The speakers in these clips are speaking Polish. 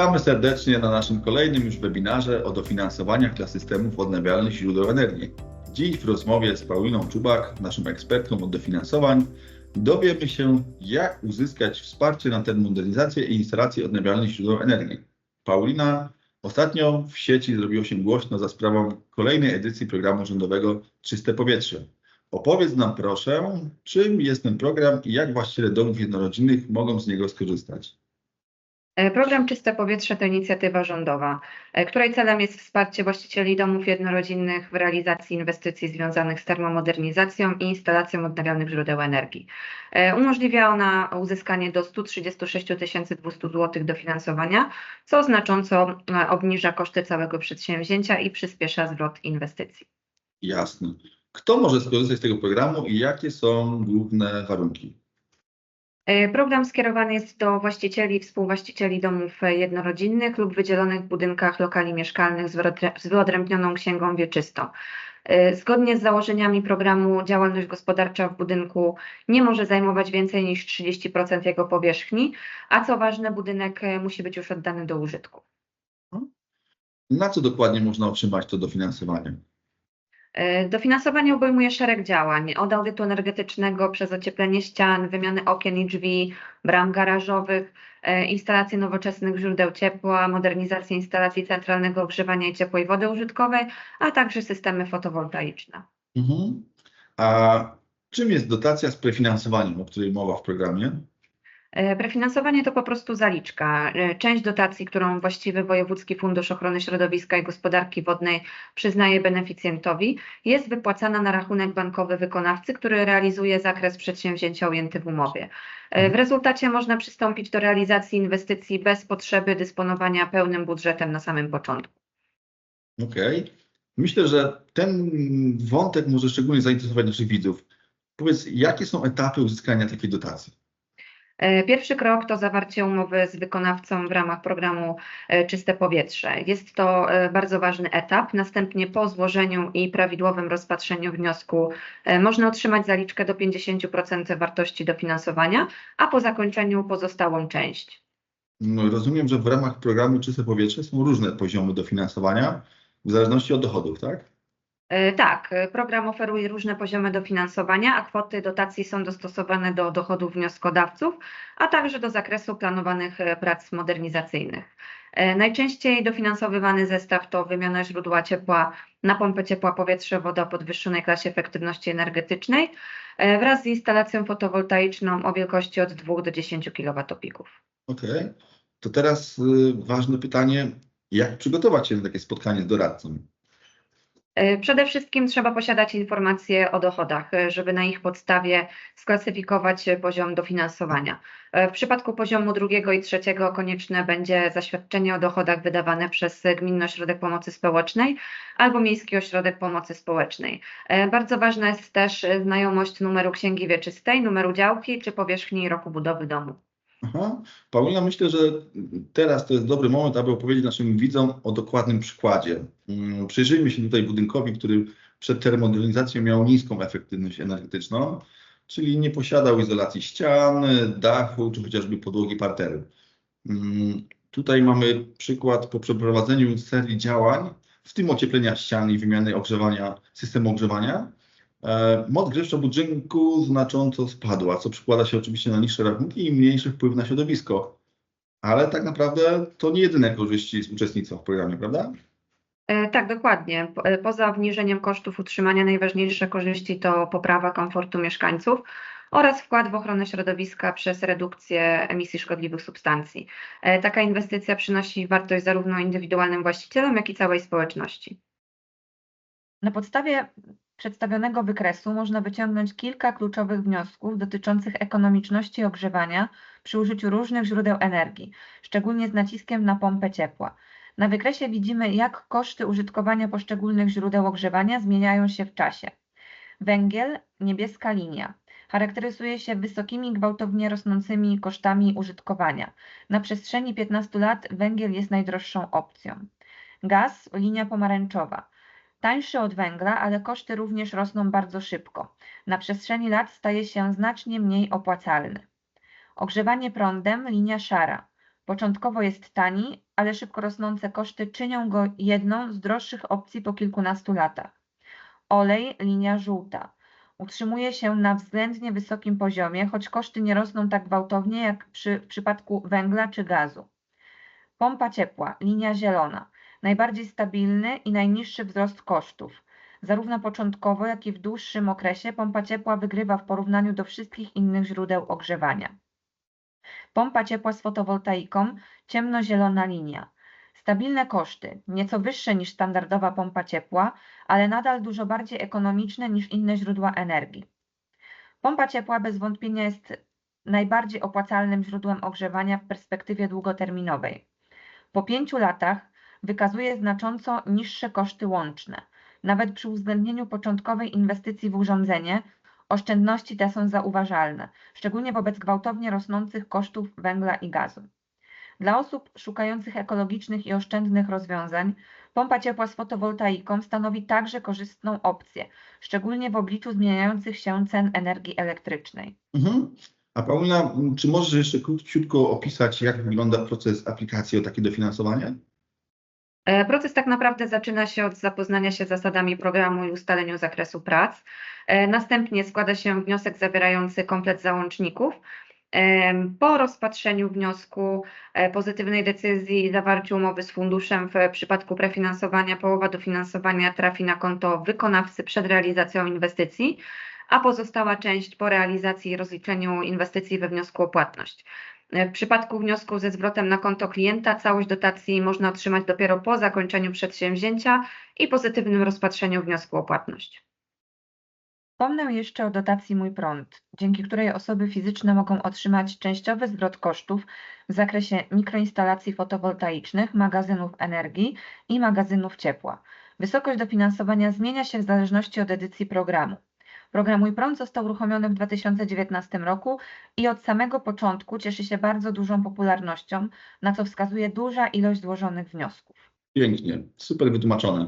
Witamy serdecznie na naszym kolejnym już webinarze o dofinansowaniach dla systemów odnawialnych źródeł energii. Dziś w rozmowie z Pauliną Czubak, naszą ekspertką od dofinansowań, dowiemy się, jak uzyskać wsparcie na termomodernizację i instalację odnawialnych źródeł energii. Paulina, ostatnio w sieci zrobiło się głośno za sprawą kolejnej edycji programu rządowego Czyste Powietrze. Opowiedz nam proszę, czym jest ten program i jak właściciele domów jednorodzinnych mogą z niego skorzystać. E, Program Czyste Powietrze to inicjatywa rządowa, e, której celem jest wsparcie właścicieli domów jednorodzinnych w realizacji inwestycji związanych z termomodernizacją i instalacją odnawialnych źródeł energii. E, Umożliwia ona uzyskanie do 136 200 zł dofinansowania, co znacząco obniża koszty całego przedsięwzięcia i przyspiesza zwrot inwestycji. Jasne. Kto może skorzystać z tego programu i jakie są główne warunki? E, Program skierowany jest do właścicieli i współwłaścicieli domów jednorodzinnych lub wydzielonych w budynkach lokali mieszkalnych z wyodrębnioną księgą wieczystą. E, Zgodnie z założeniami programu działalność gospodarcza w budynku nie może zajmować więcej niż 30% jego powierzchni, a co ważne, budynek e, musi być już oddany do użytku. Na co dokładnie można otrzymać to dofinansowanie? E, Dofinansowanie obejmuje szereg działań, od audytu energetycznego przez ocieplenie ścian, wymianę okien i drzwi, bram garażowych, e, instalację nowoczesnych źródeł ciepła, modernizację instalacji centralnego ogrzewania i ciepłej wody użytkowej, a także systemy fotowoltaiczne. Mhm. A czym jest dotacja z prefinansowaniem, o której mowa w programie? E, Prefinansowanie to po prostu zaliczka. E, Część dotacji, którą właściwy Wojewódzki Fundusz Ochrony Środowiska i Gospodarki Wodnej przyznaje beneficjentowi, jest wypłacana na rachunek bankowy wykonawcy, który realizuje zakres przedsięwzięcia ujęty w umowie. E, W rezultacie można przystąpić do realizacji inwestycji bez potrzeby dysponowania pełnym budżetem na samym początku. Okej. Myślę, że ten wątek może szczególnie zainteresować naszych widzów. Powiedz, jakie są etapy uzyskania takiej dotacji? E, Pierwszy krok to zawarcie umowy z wykonawcą w ramach programu e, Czyste Powietrze. Jest to e, bardzo ważny etap. Następnie po złożeniu i prawidłowym rozpatrzeniu wniosku można otrzymać zaliczkę do 50% wartości dofinansowania, a po zakończeniu pozostałą część. No, rozumiem, że w ramach programu Czyste Powietrze są różne poziomy dofinansowania w zależności od dochodów, tak? E, Tak, e, program oferuje różne poziomy dofinansowania, a kwoty dotacji są dostosowane do dochodów wnioskodawców, a także do zakresu planowanych e, prac modernizacyjnych. Najczęściej dofinansowywany zestaw to wymiana źródła ciepła na pompę ciepła powietrze woda o podwyższonej klasie efektywności energetycznej wraz z instalacją fotowoltaiczną o wielkości od 2 do 10 kWp. Okej. To teraz y, ważne pytanie, jak przygotować się na takie spotkanie z doradcą? E, Przede wszystkim trzeba posiadać informacje o dochodach, e, żeby na ich podstawie sklasyfikować poziom dofinansowania. E, W przypadku poziomu drugiego i trzeciego konieczne będzie zaświadczenie o dochodach wydawane przez Gminny Ośrodek Pomocy Społecznej albo Miejski Ośrodek Pomocy Społecznej. Bardzo ważna jest też znajomość numeru księgi wieczystej, numeru działki czy powierzchni roku budowy domu. Aha. Paulina, myślę, że teraz to jest dobry moment, aby opowiedzieć naszym widzom o dokładnym przykładzie. Mm, Przyjrzyjmy się tutaj budynkowi, który przed termomodernizacją miał niską efektywność energetyczną, czyli nie posiadał izolacji ścian, dachu czy chociażby podłogi parteru. Mm, Tutaj mamy przykład po przeprowadzeniu serii działań, w tym ocieplenia ścian i wymiany ogrzewania, systemu ogrzewania. E, Moc grzewcza budynku znacząco spadła, co przekłada się oczywiście na niższe rachunki i mniejszy wpływ na środowisko. Ale tak naprawdę to nie jedyne korzyści z uczestnictwa w programie, prawda? E, Tak, dokładnie. E, Poza obniżeniem kosztów utrzymania najważniejsze korzyści to poprawa komfortu mieszkańców oraz wkład w ochronę środowiska przez redukcję emisji szkodliwych substancji. Taka inwestycja przynosi wartość zarówno indywidualnym właścicielom, jak i całej społeczności. Na podstawie przedstawionego wykresu można wyciągnąć kilka kluczowych wniosków dotyczących ekonomiczności ogrzewania przy użyciu różnych źródeł energii, szczególnie z naciskiem na pompę ciepła. Na wykresie widzimy, jak koszty użytkowania poszczególnych źródeł ogrzewania zmieniają się w czasie. Węgiel, niebieska linia, charakteryzuje się wysokimi, gwałtownie rosnącymi kosztami użytkowania. Na przestrzeni 15 lat węgiel jest najdroższą opcją. Gaz, linia pomarańczowa, tańszy od węgla, ale koszty również rosną bardzo szybko. Na przestrzeni lat staje się znacznie mniej opłacalny. Ogrzewanie prądem, linia szara. Początkowo jest tani, ale szybko rosnące koszty czynią go jedną z droższych opcji po kilkunastu latach. Olej, linia żółta. Utrzymuje się na względnie wysokim poziomie, choć koszty nie rosną tak gwałtownie jak przy, w przypadku węgla czy gazu. Pompa ciepła, linia zielona. Najbardziej stabilny i najniższy wzrost kosztów. Zarówno początkowo, jak i w dłuższym okresie pompa ciepła wygrywa w porównaniu do wszystkich innych źródeł ogrzewania. Pompa ciepła z fotowoltaiką, ciemnozielona linia. Stabilne koszty, nieco wyższe niż standardowa pompa ciepła, ale nadal dużo bardziej ekonomiczne niż inne źródła energii. Pompa ciepła bez wątpienia jest najbardziej opłacalnym źródłem ogrzewania w perspektywie długoterminowej. Po pięciu latach wykazuje znacząco niższe koszty łączne. Nawet przy uwzględnieniu początkowej inwestycji w urządzenie, oszczędności te są zauważalne, szczególnie wobec gwałtownie rosnących kosztów węgla i gazu. Dla osób szukających ekologicznych i oszczędnych rozwiązań, pompa ciepła z fotowoltaiką stanowi także korzystną opcję, szczególnie w obliczu zmieniających się cen energii elektrycznej. Mhm. A Paulina, czy możesz jeszcze króciutko opisać, jak wygląda proces aplikacji o takie dofinansowanie? E, Proces tak naprawdę zaczyna się od zapoznania się z zasadami programu i ustaleniu zakresu prac. E, Następnie składa się wniosek zawierający komplet załączników. Em, Po rozpatrzeniu wniosku, e, pozytywnej decyzji i zawarciu umowy z funduszem w przypadku prefinansowania połowa dofinansowania trafi na konto wykonawcy przed realizacją inwestycji, a pozostała część po realizacji i rozliczeniu inwestycji we wniosku o płatność. E, W przypadku wniosku ze zwrotem na konto klienta całość dotacji można otrzymać dopiero po zakończeniu przedsięwzięcia i pozytywnym rozpatrzeniu wniosku o płatność. Wspomnę jeszcze o dotacji Mój Prąd, dzięki której osoby fizyczne mogą otrzymać częściowy zwrot kosztów w zakresie mikroinstalacji fotowoltaicznych, magazynów energii i magazynów ciepła. Wysokość dofinansowania zmienia się w zależności od edycji programu. Program Mój Prąd został uruchomiony w 2019 roku i od samego początku cieszy się bardzo dużą popularnością, na co wskazuje duża ilość złożonych wniosków. Pięknie, super wytłumaczone.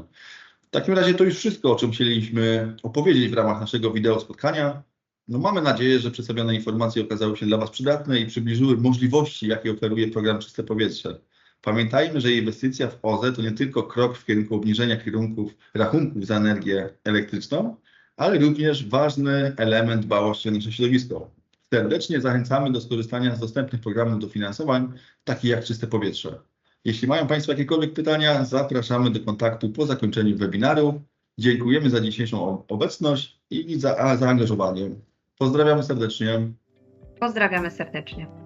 W takim razie to już wszystko, o czym chcieliśmy opowiedzieć w ramach naszego wideo spotkania. No mamy nadzieję, że przedstawione informacje okazały się dla Was przydatne i przybliżyły możliwości, jakie oferuje program Czyste Powietrze. Pamiętajmy, że inwestycja w OZE to nie tylko krok w kierunku obniżenia kierunków rachunków za energię elektryczną, ale również ważny element dbałości o nasze środowisko. Serdecznie zachęcamy do skorzystania z dostępnych programów dofinansowań, takich jak Czyste Powietrze. Jeśli mają Państwo jakiekolwiek pytania, zapraszamy do kontaktu po zakończeniu webinaru. Dziękujemy za dzisiejszą obecność i za zaangażowanie. Pozdrawiamy serdecznie. Pozdrawiamy serdecznie.